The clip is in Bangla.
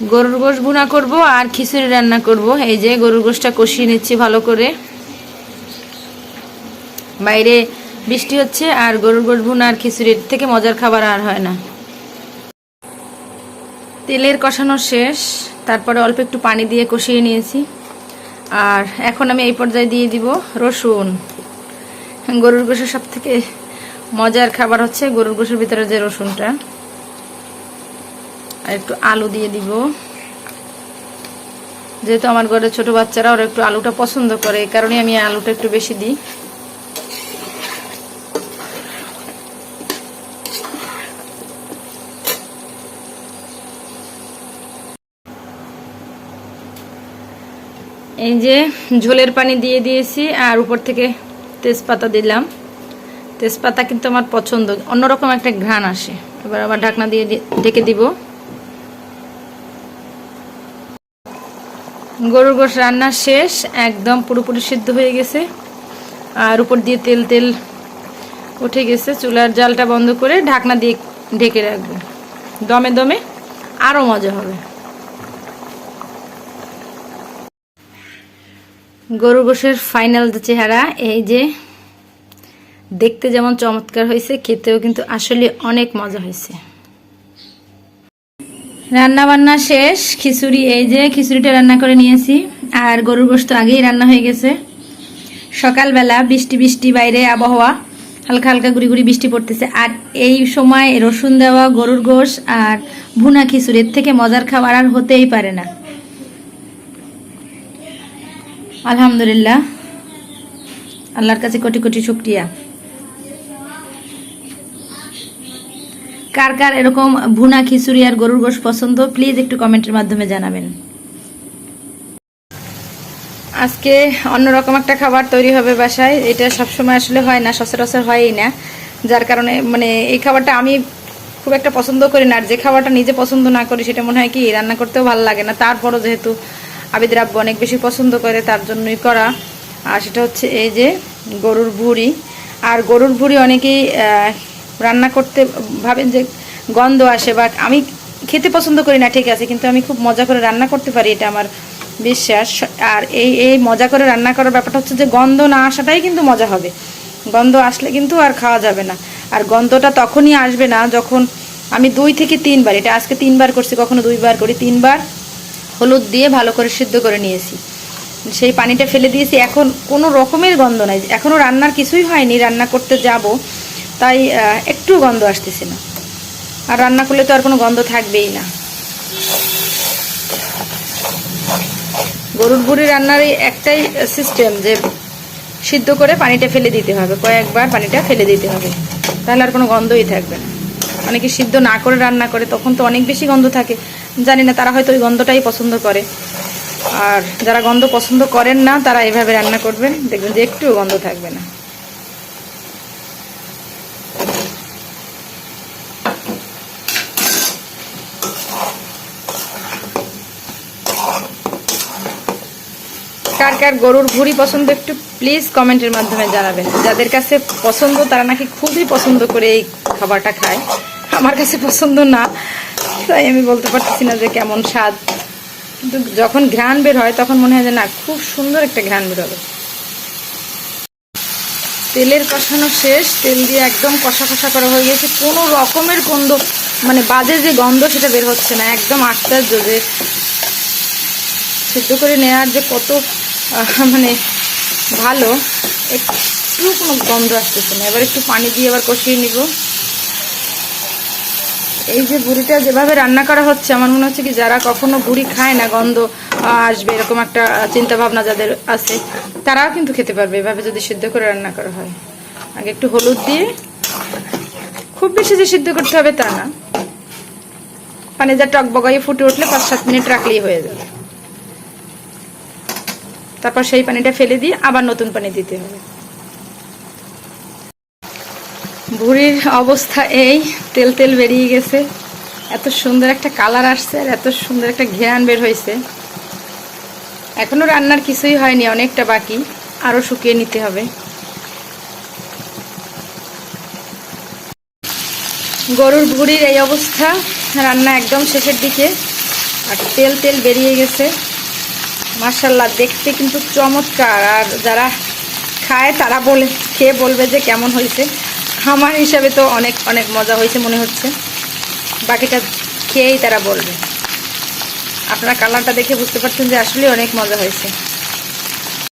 গরুর গোশ ভুনা করব আর খিচুড়ি রান্না করব। এই যে গরুর গোশটা কষিয়ে নিচ্ছি ভালো করে। বাইরে বৃষ্টি হচ্ছে আর গরুর গোশ ভুনা আর খিচুড়ির থেকে মজার খাবার আর হয় না। তেলের কষানো শেষ। তারপরে অল্প একটু পানি দিয়ে কষিয়ে নিয়েছি। আর এখন আমি এই পর্যায়ে দিয়ে দিব রসুন। গরুর গোশের সব থেকে মজার খাবার হচ্ছে গরুর গোশের ভিতরে যে রসুনটা। আর একটু আলু দিয়ে দিব। যেহেতু আমার ঘরে ছোট বাচ্চারা, ওরা একটু আলুটা পছন্দ করে, এই কারণে আমি আলুটা একটু বেশি দিই। এই যে ঝোলের পানি দিয়ে দিয়েছি আর উপর থেকে তেজপাতা দিলাম। তেজপাতা কিন্তু আমার পছন্দ, অন্যরকম একটা ঘ্রাণ আসে। এবার আবার ঢাকনা দিয়ে ঢেকে দিব। গরুর গোশ রান্না শেষ, একদম পুরোপুরি সিদ্ধ হয়ে গেছে। আর উপর দিয়ে তেল তেল উঠে গেছে। চুলার জালটা বন্ধ করে ঢাকনা দিয়ে ঢেকে রাখব। দমে দমে আরও মজা হবে। গরু গোশের ফাইনাল চেহারা, এই যে দেখতে যেমন চমৎকার হয়েছে, খেতেও কিন্তু আসলে অনেক মজা হয়েছে। রান্না বান্না শেষ, খিচুড়ি, এই যে খিচুড়িটা রান্না করে নিয়েছি, আর গরুর গোশ তো আগেই রান্না হয়ে গেছে। সকালবেলা বৃষ্টি বৃষ্টি বাইরে, আবহাওয়া হালকা হালকা গুড়ি গুড়ি বৃষ্টি পড়তেছে। আর এই সময় রসুন দেওয়া, গরুর গোশ আর ভুনা খিচুড়ির থেকে মজার খাবার আর হতেই পারে না। আলহামদুলিল্লাহ। আল্লাহর কাছে কোটি কোটি শুক্রিয়া। কার কার এরকম ভুনা খিচুড়ি আর গরুর গোশ পছন্দ প্লিজ একটু কমেন্টের মাধ্যমে জানাবেন। আজকে অন্যরকম একটা খাবার তৈরি হবে বাসায়, এটা সবসময় আসলে হয় না, সচরাচর হয়ই না। যার কারণে মানে এই খাবারটা আমি খুব একটা পছন্দ করি না, আর যে খাবারটা নিজে পছন্দ না করি, সেটা মনে হয় কি, রান্না করতেও ভালো লাগে না। তারপরও যেহেতু আবিদ রাব্বু অনেক বেশি পছন্দ করে, তার জন্যই করা। আর সেটা হচ্ছে এই যে গরুর ভুড়ি। আর গরুর ভুড়ি অনেকেই রান্না করতে ভাবেন যে গন্ধ আসে বা আমি খেতে পছন্দ করি না, ঠিক আছে, কিন্তু আমি খুব মজা করে রান্না করতে পারি, এটা আমার বিশ্বাস। আর এই এই মজা করে রান্না করার ব্যাপারটা হচ্ছে যে গন্ধ না আসাটাই কিন্তু মজা হবে। গন্ধ আসলে কিন্তু আর খাওয়া যাবে না। আর গন্ধটা তখনই আসবে না যখন আমি দুই থেকে তিনবার, এটা আজকে তিনবার করছি, কখনো দুইবার করি, তিনবার হলুদ দিয়ে ভালো করে সিদ্ধ করে নিয়েছি। সেই পানিটা ফেলে দিয়েছি, এখন কোনো রকমের গন্ধ নাই এখনও রান্নার কিছুই হয়নি, রান্না করতে যাব। তাই একটু গন্ধ আসতেছে না। আর রান্না করলে তো আর কোনো গন্ধ থাকবেই না। গরুর বুড়ি রান্নার একটাই সিস্টেম যে সিদ্ধ করে পানিটা ফেলে দিতে হবে। কয়েকবার পানিটা ফেলে দিতে হবে। তাহলে আর কোনো গন্ধই থাকবে না। অনেকে সিদ্ধ না করে রান্না করে, তখন তো অনেক বেশি গন্ধ থাকে। জানি না, তারা হয়তো ওই গন্ধটাই পছন্দ করে। আর যারা গন্ধ পছন্দ করেন না, তারা এভাবে রান্না করবেন। দেখবেন যে একটুও গন্ধ থাকবে না। কার কার গরুর ভুড়ি পছন্দ একটু প্লিজ কমেন্টের মাধ্যমে জানাবেন। যাদের কাছে পছন্দ, তারা নাকি খুবই পছন্দ করে এই খাবারটা খায়। আমার কাছে পছন্দ না, তাই আমি বলতে পারতেছি না যে কেমন স্বাদ। কিন্তু যখন ঘ্রাণ বের হয়, তখন মনে হয় যে না, খুব সুন্দর একটা ঘ্রাণ বের হবে। তেলের কষানো শেষ, তেল দিয়ে একদম কষা কষা করা হয়ে গেছে। কোনো রকমের গন্ধ মানে বাজে যে গন্ধ সেটা বের হচ্ছে না, একদম আশ্চর্য যে সিদ্ধ করে নেওয়ার যে কত মানে ভালো। একটু কোনো গন্ধ আসতেছে না। এবার একটু পানি দিয়ে আবার কষিয়ে নিব। এই যে বুড়িটা যেভাবে রান্না করা হচ্ছে, আমার মনে হচ্ছে কি যারা কখনো বুড়ি খায় না, গন্ধ আসবে, এরকম একটা চিন্তা ভাবনা যাদের আছে, তারাও কিন্তু খেতে পারবে। এভাবে যদি সিদ্ধ করে রান্না করা হয়। আগে একটু হলুদ দিয়ে, খুব বেশি যে সিদ্ধ করতে হবে তা না। পানি যা টক বগাইয়ে ফুটে উঠলে পাঁচ সাত মিনিট রাখলেই হয়ে যাবে। তারপর সেই পানিটা ফেলে দিয়ে আবার নতুন পানি দিতে হবে। ভুড়ির অবস্থা এই, তেল তেল বেরিয়ে গেছে। এত সুন্দর একটা কালার আসছে আর এত সুন্দর একটা ঘ্রাণ বের হয়েছে। এখনও রান্নার কিছুই হয়নি, অনেকটা বাকি। আরও শুকিয়ে নিতে হবে। গরুর ভুড়ির এই অবস্থা, রান্না একদম শেষের দিকে। আর তেল তেল বেরিয়ে গেছে। মার্শাল্লাহ দেখতে কিন্তু চমৎকার। আর যারা খায়, তারা বলে, খেয়ে বলবে যে কেমন হয়েছে। আমার হিসাবে তো অনেক অনেক মজা হয়েছে মনে হচ্ছে। বাকিটা খেয়েই তারা বলবে। আপনার কালারটা দেখে বুঝতে পারছেন যে আসলে অনেক মজা হয়েছে।